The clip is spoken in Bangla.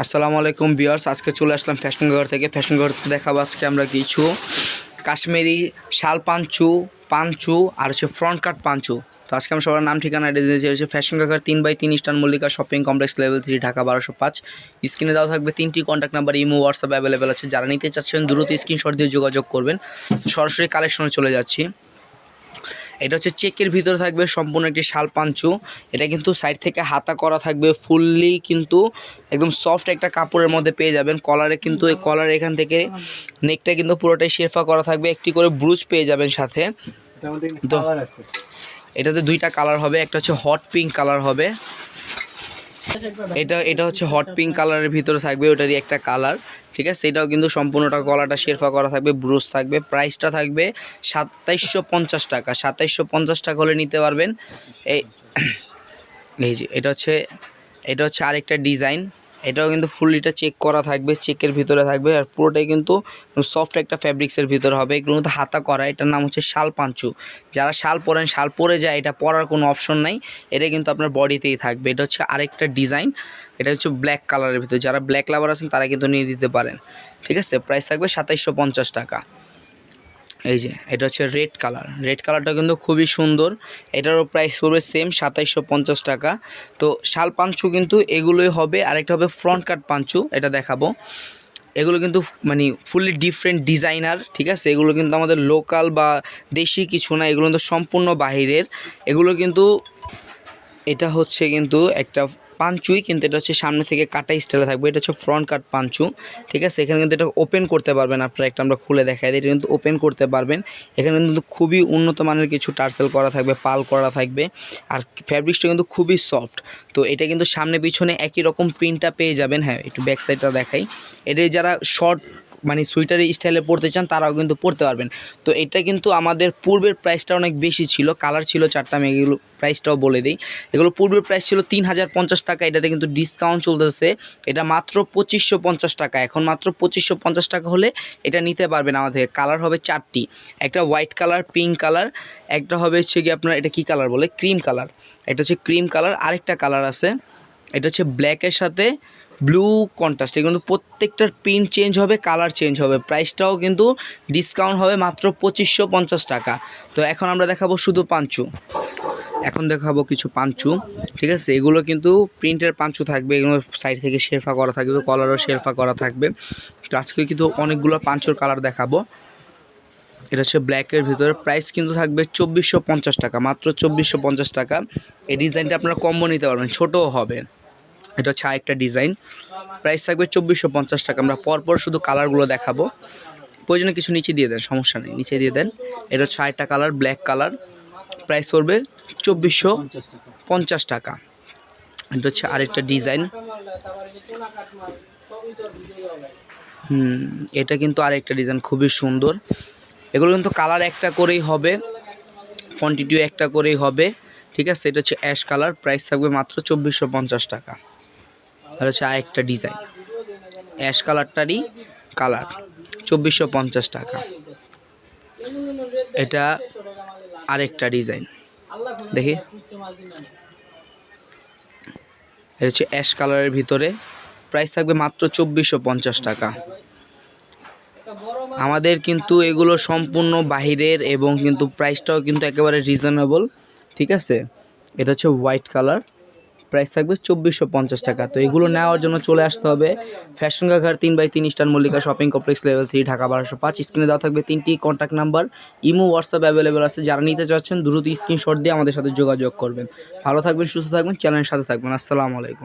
আসসালামু আলাইকুম বিয়ার্স আজকে চলে আসলাম ফ্যাশন ঘর থেকে। ফ্যাশন ঘর দেখাবো আজকে আমরা কিছু কাশ্মীরি শাল পাঞ্চু পাঞ্চু আর হচ্ছে ফ্রন্ট কাট পাঞ্চু। তো আজকে আমরা সবার নাম, ঠিকানা দিয়েছি হচ্ছে ফ্যাশন ঘর তিন বাই তিন Star Mallika shopping complex level three Dhaka বারোশো পাঁচ। স্ক্রিনে দেওয়া থাকবে তিনটি contact number Imo, WhatsApp available আছে। যারা নিতে চাচ্ছেন, দ্রুত স্ক্রিনশট দিয়ে যোগাযোগ করবেন। সরাসরি কালেকশনে চলে যাচ্ছি। এটা হচ্ছে চেকের ভিতরে থাকবে সম্পূর্ণ একটি শাল পাঞ্চু। এটা কিন্তু সাইড থেকে হাতা করা থাকবে ফুললি কিন্তু একদম সফট একটা কাপড়ের মধ্যে পেয়ে যাবেন। কলারে কিন্তু এই কলার এখান থেকে নেকটা কিন্তু পুরোটাই শেরফা করা থাকবে একটি করে ব্রুজ পেয়ে যাবেন সাথে। তো এটাতে দুইটা কালার হবে একটা হচ্ছে হট পিঙ্ক কালার হবে। এটা এটা হচ্ছে হট পিঙ্ক কালারের ভিতরে থাকবে, ওটারই একটা কালার ঠিক আছে? সেটাও কিন্তু সম্পূর্ণটা গলাটা শেরফা করা থাকবে ব্রুজ থাকবে প্রাইসটা থাকবে সাতাইশশো পঞ্চাশ টাকা। সাতাইশশো পঞ্চাশ টাকা হলে নিতে পারবেন। এই এই যে, এটা হচ্ছে এটা হচ্ছে আরেকটা ডিজাইন এটাও কিন্তু ফুললিটা চেক করা থাকবে চেকের ভিতরে থাকবে আর পুরোটাই কিন্তু সফট একটা ফ্যাব্রিক্সের ভিতরে হবে। এগুলো কিন্তু হাতা করা, এটার নাম হচ্ছে শাল পাঞ্চু। যারা শাল পরেন, শাল পরে যায়, এটা পরার কোনো অপশন নাই। এটা কিন্তু আপনার বডিতেই থাকবে। এটা হচ্ছে আরেকটা ডিজাইন এটা হচ্ছে ব্ল্যাক কালারের ভিতরে। যারা ব্ল্যাক লাভার আছেন, তারা কিন্তু নিয়ে দিতে পারেন। ঠিক আছে? প্রাইস থাকবে সাতাইশশো টাকা। এই যে, এটা হচ্ছে রেড কালার রেড কালারটা কিন্তু খুবই সুন্দর। এটারও প্রাইস পড়বে সেম সাতাইশশো পঞ্চাশ টাকা। তো শাল পাঞ্চু কিন্তু এগুলোই হবে। আরেকটা হবে ফ্রন্ট কাট পাঞ্চু, এটা দেখাবো। এগুলো কিন্তু মানে ফুললি ডিফারেন্ট ডিজাইনার ঠিক আছে? এগুলো কিন্তু আমাদের লোকাল বা দেশি কিছু না, এগুলো কিন্তু সম্পূর্ণ বাহিরের। এগুলো কিন্তু এটা হচ্ছে কিন্তু একটা পাঞ্চুই, কিন্তু এটা হচ্ছে সামনে থেকে কাটা স্টাইলে থাকবে। এটা হচ্ছে ফ্রন্ট কাট পাঞ্চু, ঠিক আছে? এখানে কিন্তু এটা ওপেন করতে পারবেন আপনারা, একটা আমরা খুলে দেখাই দিই। এটা কিন্তু ওপেন করতে পারবেন। এখানে কিন্তু খুবই উন্নত মানের কিছু টার্সেল করা থাকবে, পাল করা থাকবে। আর ফ্যাব্রিক্সটা কিন্তু খুবই সফট তো এটা কিন্তু সামনে পিছনে একই রকম প্রিন্টটা পেয়ে যাবেন। হ্যাঁ একটু ব্যাক সাইডটা দেখাই। এটা যারা শর্ট মানে সুইটারের স্টাইলে পড়তে চান, তারাও কিন্তু পড়তে পারবেন। তো এটা কিন্তু আমাদের পূর্বের প্রাইসটা অনেক বেশি ছিল, কালার ছিল চারটা আমি এগুলো প্রাইসটাও বলে দিই। এগুলো পূর্বের প্রাইস ছিল তিন হাজার পঞ্চাশ টাকা, এটাতে কিন্তু ডিসকাউন্ট চলতেছে। এটা মাত্র পঁচিশশো পঞ্চাশ টাকা, এখন মাত্র পঁচিশশো পঞ্চাশ টাকা হলে এটা নিতে পারবেন আমাদের কালার হবে চারটি, একটা হোয়াইট কালার, পিঙ্ক কালার, একটা হবে হচ্ছে কি আপনার, এটা কী কালার বলে? ক্রিম কালার এটা হচ্ছে ক্রিম কালার, আরেকটা কালার আছে, এটা হচ্ছে ব্ল্যাকের সাথে ব্লু কন্ট্রাস্ট কিন্তু প্রত্যেকটার প্রিন্ট চেঞ্জ হবে কালার চেঞ্জ হবে। প্রাইসটাও কিন্তু ডিসকাউন্ট হবে মাত্র পঁচিশশো পঞ্চাশ টাকা। তো এখন আমরা দেখাবো শুধু পাঞ্চু। এখন দেখাবো কিছু পাঞ্চু, ঠিক আছে? এগুলো কিন্তু প্রিন্টের পাঞ্চু থাকবে, এগুলো সাইড থেকে শেরফা করা থাকবে কলারও শেরফা করা থাকবে। তো আজকে কিন্তু অনেকগুলো পাঞ্চুর কালার দেখাবো। এটা হচ্ছে ব্ল্যাকের ভিতরে। প্রাইস কিন্তু থাকবে চব্বিশশো পঞ্চাশ টাকা, মাত্র চব্বিশশো পঞ্চাশ টাকা। এই ডিজাইনটা আপনারা কম্বো নিতে পারবেন, ছোটোও হবে। এটা হচ্ছে আরেকটা ডিজাইন। প্রাইস থাকবে চব্বিশশো পঞ্চাশ টাকা। আমরা পরপর শুধু কালারগুলো দেখাবো। প্রয়োজনে কিছু নিচে দিয়ে দেন, সমস্যা নেই। নিচে দিয়ে দেন। এটা হচ্ছে আরেকটা কালার, ব্ল্যাক কালার। প্রাইস পড়বে চব্বিশশো পঞ্চাশ টাকা। এটা হচ্ছে আরেকটা ডিজাইন। হুম, এটা কিন্তু আরেকটা ডিজাইন, খুবই সুন্দর। এগুলো কিন্তু কালার একটা করেই হবে। কোয়ান্টিটিও একটা করেই হবে। ঠিক আছে? এটা হচ্ছে অ্যাশ কালার। প্রাইস থাকবে মাত্র চব্বিশশো পঞ্চাশ টাকা। আর হচ্ছে আরেকটা ডিজাইন। অ্যাশ কালারটারই কালার, চব্বিশশো পঞ্চাশ টাকা। এটা আরেকটা ডিজাইন। দেখি। এটা হচ্ছে অ্যাশ কালারের ভিতরে। প্রাইস থাকবে মাত্র চব্বিশশো পঞ্চাশ টাকা। আমাদের কিন্তু এগুলো সম্পূর্ণ বাহিরের এবং কিন্তু প্রাইসটাও কিন্তু একেবারে রিজনেবল ঠিক আছে? এটা হচ্ছে হোয়াইট কালার প্রাইস থাকবে চব্বিশশো পঞ্চাশ টাকা। তো এগুলো নেওয়ার জন্য চলে আসতে হবে। ফ্যাশন ঘাঘার তিন বাই তিন Star Mallika shopping complex level three, Dhaka বারোশো পাঁচ। স্ক্রিনে দেওয়া থাকবে তিনটি contact number Imo, WhatsApp available আছে। যারা নিতে চাচ্ছেন, দ্রুত স্ক্রিনশট দিয়ে আমাদের সাথে যোগাযোগ করবেন। ভালো থাকবেন, সুস্থ থাকবেন চ্যানেলের সাথে থাকবেন। আসসালামু আলাইকুম।